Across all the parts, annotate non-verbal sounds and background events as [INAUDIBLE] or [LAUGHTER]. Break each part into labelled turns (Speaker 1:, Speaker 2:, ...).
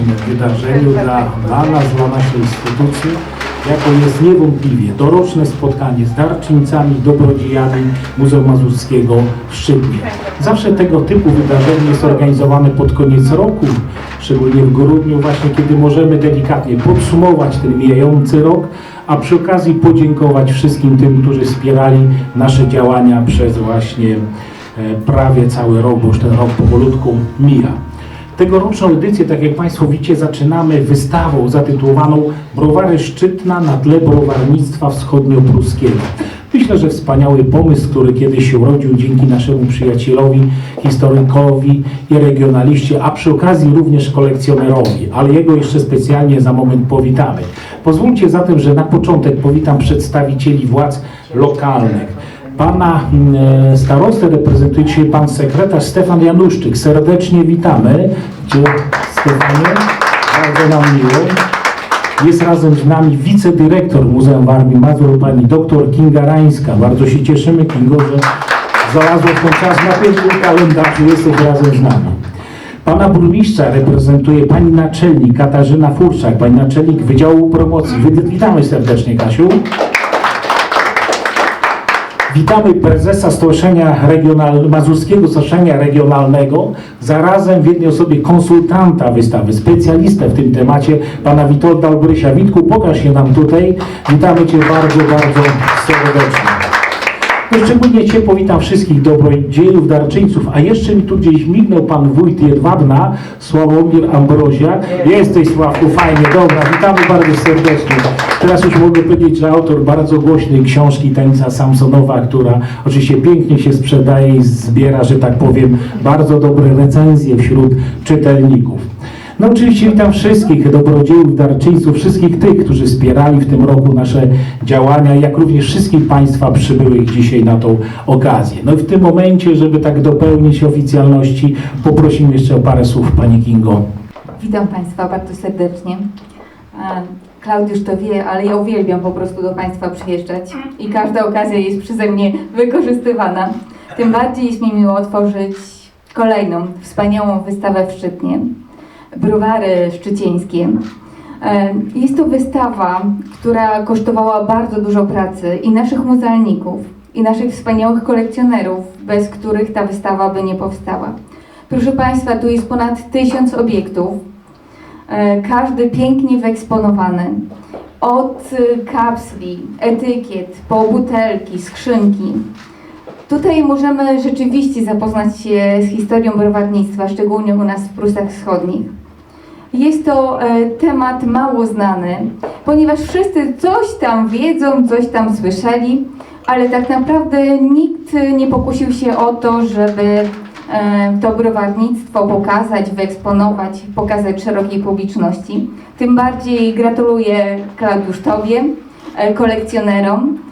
Speaker 1: ważnym wydarzeniu dla, dla nas, dla naszej instytucji, jaką jest niewątpliwie doroczne spotkanie z darczyńcami, dobrodziejami Muzeum Mazurskiego w Szczytnie. Zawsze tego typu wydarzenie jest organizowane pod koniec roku, szczególnie w grudniu właśnie, kiedy możemy delikatnie podsumować ten mijający rok, a przy okazji podziękować wszystkim tym, którzy wspierali nasze działania przez właśnie e, prawie cały rok, bo już ten rok powolutku mija. Tegoroczną edycję, tak jak Państwo widzicie, zaczynamy wystawą zatytułowaną Browary Szczytna na tle browarnictwa wschodniopruskiego. Myślę, że wspaniały pomysł, który kiedyś się urodził dzięki naszemu przyjacielowi, historykowi i regionaliście, a przy okazji również kolekcjonerowi, ale jego jeszcze specjalnie za moment powitamy. Pozwólcie zatem, że na początek powitam przedstawicieli władz lokalnych. Pana mm, starostę reprezentuje dzisiaj pan sekretarz Stefan Januszczyk. Serdecznie witamy. Dzień Stefanie, bardzo nam miło. Jest razem z nami wicedyrektor Muzeum Warmii Mazur, pani doktor Kinga Rańska. Bardzo się cieszymy, Kingo, że znalazłeś ten czas na pierwszym kalendarzu, jesteś razem z nami. Pana burmistrza reprezentuje pani naczelnik Katarzyna Furczak, pani naczelnik Wydziału Promocji. Witamy serdecznie, Kasiu. Witamy prezesa Stowarzyszenia Regional, Mazurskiego Stowarzyszenia Regionalnego, zarazem w jednej osobie konsultanta wystawy, specjalistę w tym temacie, pana Witolda Olbrysia. Witku, pokaż się nam tutaj. Witamy Cię bardzo, bardzo serdecznie. No szczególnie Cię powitam wszystkich dobrodziejów, darczyńców, a jeszcze mi tu gdzieś mignął Pan Wójt Jedwabna, Sławomir Ambroziak. Jesteś Sławku, fajnie, dobra, witamy bardzo serdecznie. Teraz już mogę powiedzieć, że autor bardzo głośnej książki Tańca Samsonowa, która oczywiście pięknie się sprzedaje i zbiera, że tak powiem, bardzo dobre recenzje wśród czytelników. No oczywiście witam wszystkich dobrodziejów, darczyńców, wszystkich tych, którzy wspierali w tym roku nasze działania, jak również wszystkich Państwa przybyłych dzisiaj na tą okazję. No i w tym momencie, żeby tak dopełnić oficjalności, poprosimy jeszcze o parę słów Pani Kingo.
Speaker 2: Witam Państwa bardzo serdecznie. E, Klaudiusz to wie, ale ja uwielbiam po prostu do Państwa przyjeżdżać i każda okazja jest przeze mnie wykorzystywana. Tym bardziej jest mi miło otworzyć kolejną wspaniałą wystawę w Szczytnie. Browary szczycieńskie. Jest to wystawa, która kosztowała bardzo dużo pracy i naszych muzealników, i naszych wspaniałych kolekcjonerów, bez których ta wystawa by nie powstała. Proszę Państwa, tu jest ponad tysiąc obiektów, e, każdy pięknie wyeksponowany. Od kapsli, etykiet, po butelki, skrzynki. Tutaj możemy rzeczywiście zapoznać się z historią browarnictwa, szczególnie u nas w Prusach Wschodnich. Jest to e, temat mało znany, ponieważ wszyscy coś tam wiedzą, coś tam słyszeli, ale tak naprawdę nikt nie pokusił się o to, żeby e, to browarnictwo pokazać, wyeksponować, pokazać szerokiej publiczności. Tym bardziej gratuluję Klaudiusz Tobie, e, kolekcjonerom,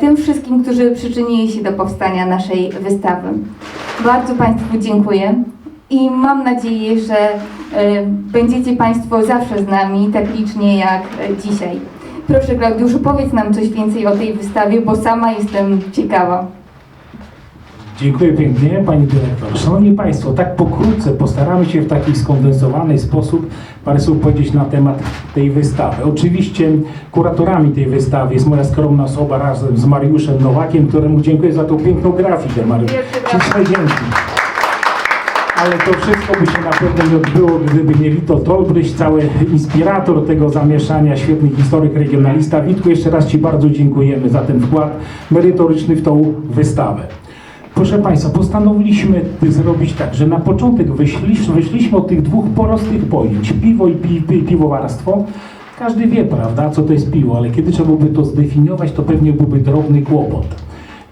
Speaker 2: tym wszystkim, którzy przyczynili się do powstania naszej wystawy. Bardzo Państwu dziękuję i mam nadzieję, że e, będziecie Państwo zawsze z nami, tak licznie jak e, dzisiaj. Proszę Klaudiuszu, powiedz nam coś więcej o tej wystawie, bo sama jestem ciekawa.
Speaker 1: Dziękuję pięknie Pani Dyrektor. Szanowni Państwo, tak pokrótce postaramy się w taki skondensowany sposób parę słów powiedzieć na temat tej wystawy. Oczywiście kuratorami tej wystawy jest moja skromna osoba razem z Mariuszem Nowakiem, któremu dziękuję za tą piękną grafikę. Mariusz, śliczne dzięki. Ale to wszystko by się na pewno nie odbyło, gdyby nie Witold Olbryś, cały inspirator tego zamieszania, świetny historyk, regionalista. Witku, jeszcze raz Ci bardzo dziękujemy za ten wkład merytoryczny w tą wystawę. Proszę Państwa, postanowiliśmy zrobić tak, że na początek wyszliśmy, wyszliśmy od tych dwóch prostych pojęć, piwo i pi, pi, piwowarstwo. Każdy wie, prawda, co to jest piwo, ale kiedy trzeba byłoby to zdefiniować, to pewnie byłby drobny kłopot.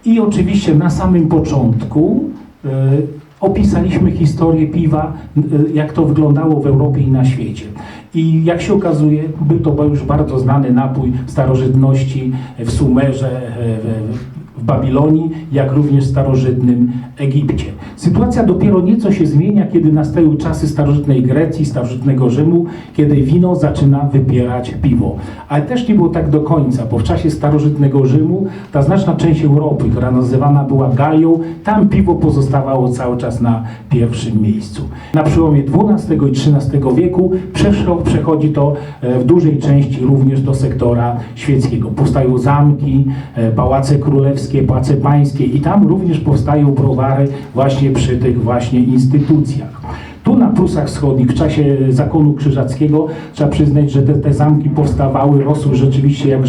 Speaker 1: I oczywiście na samym początku e, opisaliśmy historię piwa, e, jak to wyglądało w Europie i na świecie. I jak się okazuje, był to już bardzo znany napój w starożytności, w Sumerze, e, w Babilonii, jak również w starożytnym Egipcie. Sytuacja dopiero nieco się zmienia, kiedy nastają czasy starożytnej Grecji, starożytnego Rzymu, kiedy wino zaczyna wypierać piwo. Ale też nie było tak do końca, bo w czasie starożytnego Rzymu ta znaczna część Europy, która nazywana była Galią, tam piwo pozostawało cały czas na pierwszym miejscu. Na przełomie XII i XIII wieku przeszło, przechodzi to e, w dużej części również do sektora świeckiego. Powstają zamki, e, pałace królewskie, pałace pańskie i tam również powstają browary właśnie przy tych właśnie instytucjach. Tu na Prusach Wschodnich w czasie zakonu krzyżackiego trzeba przyznać, że te, te zamki powstawały, rosły rzeczywiście jak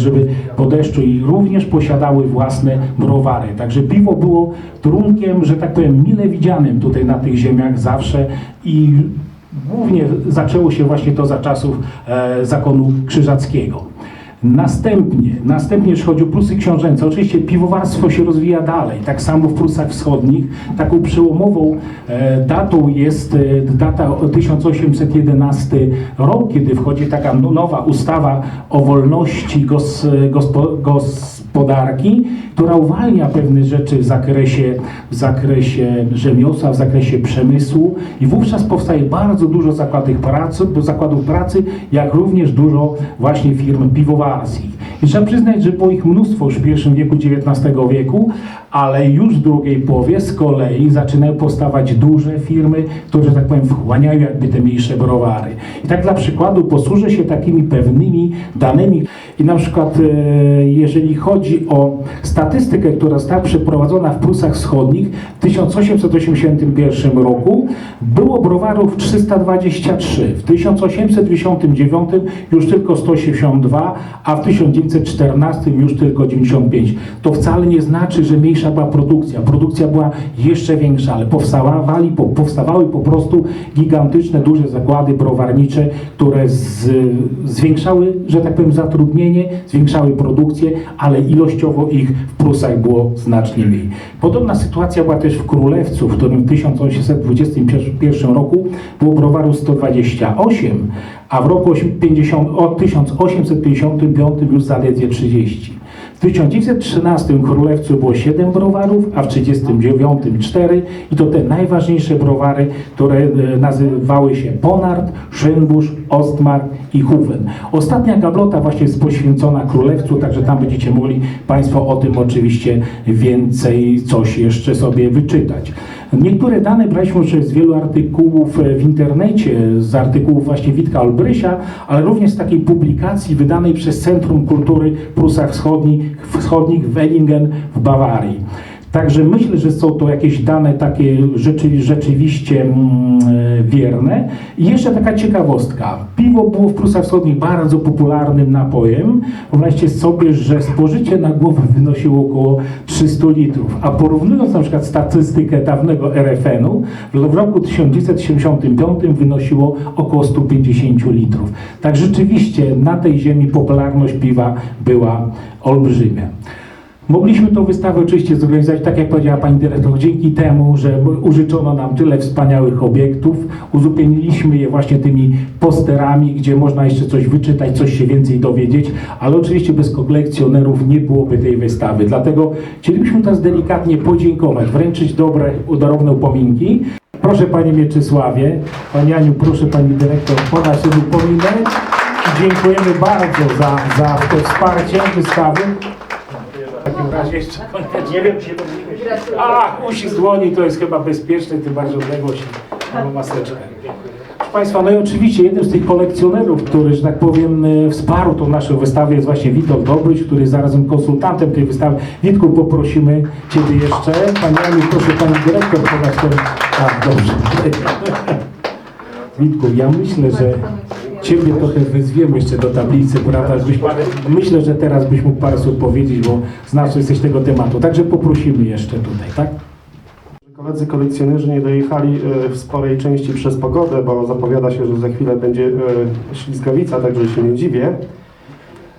Speaker 1: po deszczu i również posiadały własne browary. Także piwo było trunkiem, że tak powiem, mile widzianym tutaj na tych ziemiach zawsze i głównie zaczęło się właśnie to za czasów e, zakonu krzyżackiego. Następnie, następnie o Prusy książęce, oczywiście piwowarstwo się rozwija dalej, tak samo w Prusach Wschodnich. Taką przełomową e, datą jest e, data o 1811 rok, kiedy wchodzi taka no- nowa ustawa o wolności gos, gospo, gospodarki, która uwalnia pewne rzeczy w zakresie, w zakresie rzemiosła, w zakresie przemysłu i wówczas powstaje bardzo dużo zakładów pracy, zakładów pracy, jak również dużo właśnie firm piwowarskich. I trzeba przyznać, że było ich mnóstwo już w pierwszym wieku XIX wieku, ale już w drugiej połowie z kolei zaczynają powstawać duże firmy, które, tak powiem, wchłaniają jakby te mniejsze browary. I tak dla przykładu posłużę się takimi pewnymi danymi. I na przykład, e, jeżeli chodzi o statystykę, która została przeprowadzona w Prusach Wschodnich w 1881 roku, było browarów 323, w 1899 już tylko 182, a w 1914 już tylko 95. To wcale nie znaczy, że mniejsza była produkcja. Produkcja była jeszcze większa, ale powstawali, po- powstawały po prostu gigantyczne, duże zakłady browarnicze, które z, zwiększały, że tak powiem, zatrudnienie, zwiększały produkcję, ale ilościowo ich w Prusach było znacznie mniej. Podobna sytuacja była też w Królewcu, w którym w 1821 roku było browarów 128, a w roku 50, o 1855 już zaledwie 30. W 1913 w Królewcu było 7 browarów, a w 1939 4 i to te najważniejsze browary, które e, nazywały się Ponard, Schönbusch, Ostmark i Huven. Ostatnia gablota właśnie jest poświęcona Królewcu, także tam będziecie mogli Państwo o tym oczywiście więcej coś jeszcze sobie wyczytać. Niektóre dane braliśmy z wielu artykułów e, w internecie, z artykułów właśnie Witka Olbrysia, ale również z takiej publikacji wydanej przez Centrum Kultury Prusach Wschodnich, Wschodnich w Ellingen w Bawarii. Także myślę, że są to jakieś dane takie rzeczy, rzeczywiście mm, e, wierne. I jeszcze taka ciekawostka. Piwo było w Prusach Wschodnich bardzo popularnym napojem. Wyobraźcie sobie, że spożycie na głowę wynosiło około 300 litrów. A porównując na przykład statystykę dawnego RFN-u, w roku 1975 wynosiło około 150 litrów. Tak rzeczywiście na tej ziemi popularność piwa była olbrzymia. Mogliśmy tą wystawę oczywiście zorganizować, tak jak powiedziała Pani Dyrektor, dzięki temu, że użyczono nam tyle wspaniałych obiektów, uzupełniliśmy je właśnie tymi posterami, gdzie można jeszcze coś wyczytać, coś się więcej dowiedzieć, ale oczywiście bez kolekcjonerów nie byłoby tej wystawy. Dlatego chcielibyśmy teraz delikatnie podziękować, wręczyć dobre, darowne upominki. Proszę Panie Mieczysławie, Pani Aniu, proszę Pani Dyrektor podać ten upominek. Dziękujemy bardzo za, za to wsparcie wystawy. Jeszcze koniecznie. Nie wiem, czy A, uścisk dłoni to jest chyba bezpieczne, tym bardziej odległość mamy maseczkę. Proszę Państwa, no i oczywiście jednym z tych kolekcjonerów, który, że tak powiem, e, wsparł tą naszą wystawę jest właśnie Witold Dobryś, który jest zarazem konsultantem tej wystawy. Witku, poprosimy Ciebie jeszcze. Pani proszę Pani Dyrektor podać ten... Tak, dobrze. [LAUGHS] Witku, ja myślę, że Ciebie trochę wyzwiemy jeszcze do tablicy, prawda? Żebyś, myślę, że teraz byś mógł parę słów powiedzieć, bo znasz, jesteś tego tematu. Także poprosimy jeszcze tutaj, tak?
Speaker 3: Koledzy kolekcjonerzy nie dojechali e, w sporej części przez pogodę, bo zapowiada się, że za chwilę będzie e, ślizgawica, także się nie dziwię.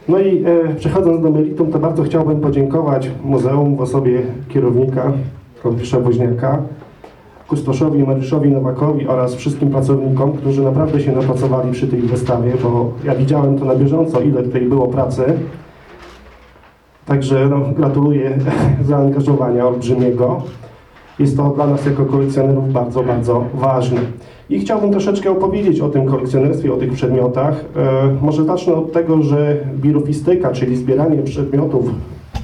Speaker 3: No i e, przechodząc do meritum, to bardzo chciałbym podziękować muzeum w osobie kierownika, Klaudisza Woźniaka, kustoszowi Mariuszowi Nowakowi oraz wszystkim pracownikom, którzy naprawdę się napracowali przy tej wystawie, bo ja widziałem to na bieżąco, ile tutaj było pracy. Także no, gratuluję [LAUGHS] zaangażowania olbrzymiego. Jest to dla nas jako kolekcjonerów bardzo, bardzo ważne. I chciałbym troszeczkę opowiedzieć o tym kolekcjonerstwie, o tych przedmiotach. E, może zacznę od tego, że birufistyka, czyli zbieranie przedmiotów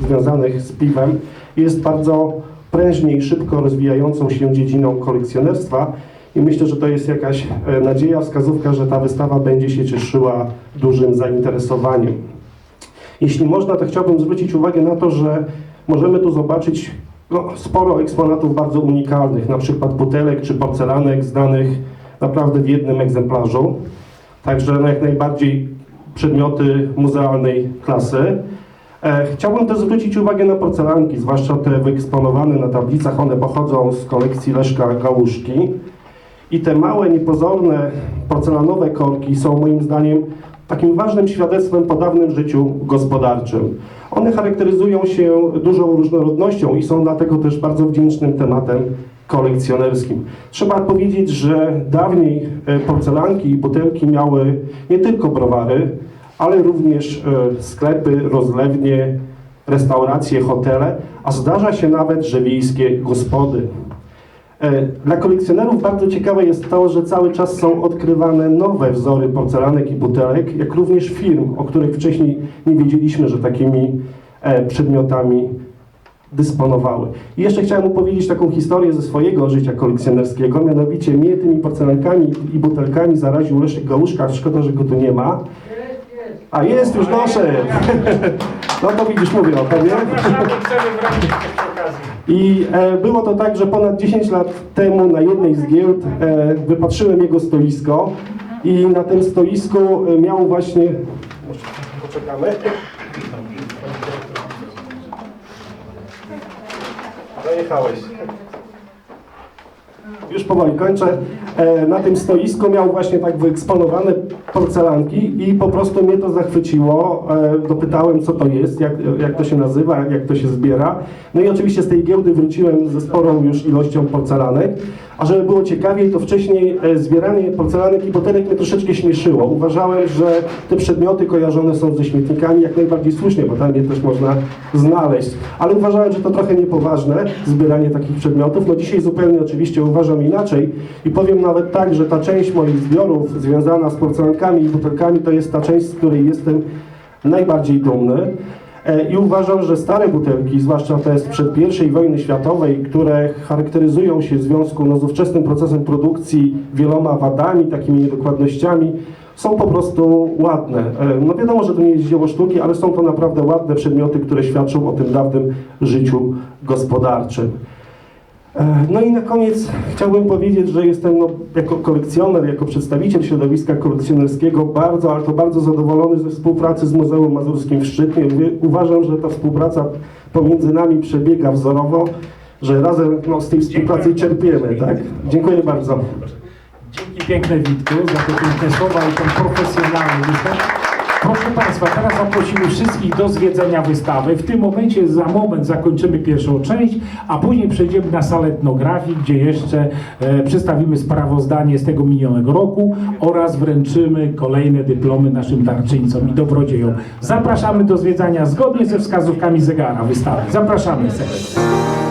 Speaker 3: związanych z piwem, jest bardzo prężnie i szybko rozwijającą się dziedziną kolekcjonerstwa. I myślę, że to jest jakaś e, nadzieja, wskazówka, że ta wystawa będzie się cieszyła dużym zainteresowaniem. Jeśli można, to chciałbym zwrócić uwagę na to, że możemy tu zobaczyć no, sporo eksponatów bardzo unikalnych, na przykład butelek czy porcelanek zdanych naprawdę w jednym egzemplarzu. Także no, jak najbardziej przedmioty muzealnej klasy. E, chciałbym też zwrócić uwagę na porcelanki, zwłaszcza te wyeksponowane na tablicach. One pochodzą z kolekcji Leszka Gałuszki. I te małe, niepozorne porcelanowe korki są moim zdaniem takim ważnym świadectwem po dawnym życiu gospodarczym. One charakteryzują się dużą różnorodnością i są dlatego też bardzo wdzięcznym tematem kolekcjonerskim. Trzeba powiedzieć, że dawniej e, porcelanki i butelki miały nie tylko browary, ale również e, sklepy, rozlewnie, restauracje, hotele, a zdarza się nawet, że wiejskie gospody. E, Dla kolekcjonerów bardzo ciekawe jest to, że cały czas są odkrywane nowe wzory porcelanek i butelek, jak również firm, o których wcześniej nie wiedzieliśmy, że takimi e, przedmiotami dysponowały. I jeszcze chciałem opowiedzieć taką historię ze swojego życia kolekcjonerskiego, mianowicie mnie tymi porcelankami i butelkami zaraził Leszek Gałuszka, szkoda, że go tu nie ma. A jest, już doszedł! No to widzisz, mówię o tobie. I e, było to tak, że ponad 10 lat temu na jednej z giełd e, wypatrzyłem jego stoisko i na tym stoisku e, miał właśnie... Poczekamy. Dojechałeś. Już powoli kończę. E, na tym stoisku miał właśnie tak wyeksponowane porcelanki i po prostu mnie to zachwyciło. E, dopytałem, co to jest, jak, jak to się nazywa, jak to się zbiera. No i oczywiście z tej giełdy wróciłem ze sporą już ilością porcelanek. A żeby było ciekawiej, to wcześniej e, zbieranie porcelanek i butelek mnie troszeczkę śmieszyło. Uważałem, że te przedmioty kojarzone są ze śmietnikami, jak najbardziej słusznie, bo tam je też można znaleźć. Ale uważałem, że to trochę niepoważne, zbieranie takich przedmiotów. No dzisiaj zupełnie oczywiście uważam inaczej i powiem nawet tak, że ta część moich zbiorów związana z porcelankami i butelkami to jest ta część, z której jestem najbardziej dumny. E, I uważam, że stare butelki, zwłaszcza te sprzed I wojny światowej, które charakteryzują się w związku no, z ówczesnym procesem produkcji wieloma wadami, takimi niedokładnościami, są po prostu ładne. E, No wiadomo, że to nie jest dzieło sztuki, ale są to naprawdę ładne przedmioty, które świadczą o tym dawnym życiu gospodarczym. E, No i na koniec chciałbym powiedzieć, że jestem no, jako kolekcjoner, jako przedstawiciel środowiska kolekcjonerskiego bardzo, ale to bardzo zadowolony ze współpracy z Muzeum Mazurskim w Szczytnie. Uważam, że ta współpraca pomiędzy nami przebiega wzorowo, że razem no, z tej współpracy czerpiemy. Tak? Dziękuję bardzo.
Speaker 1: Dzięki piękne Witku za te piękne słowa i ten profesjonalny występ. Proszę Państwa, teraz zaprosimy wszystkich do zwiedzenia wystawy. W tym momencie, za moment zakończymy pierwszą część, a później przejdziemy na salę etnografii, gdzie jeszcze e, przedstawimy sprawozdanie z tego minionego roku oraz wręczymy kolejne dyplomy naszym darczyńcom i dobrodziejom. Zapraszamy do zwiedzania zgodnie ze wskazówkami zegara wystawy. Zapraszamy serdecznie.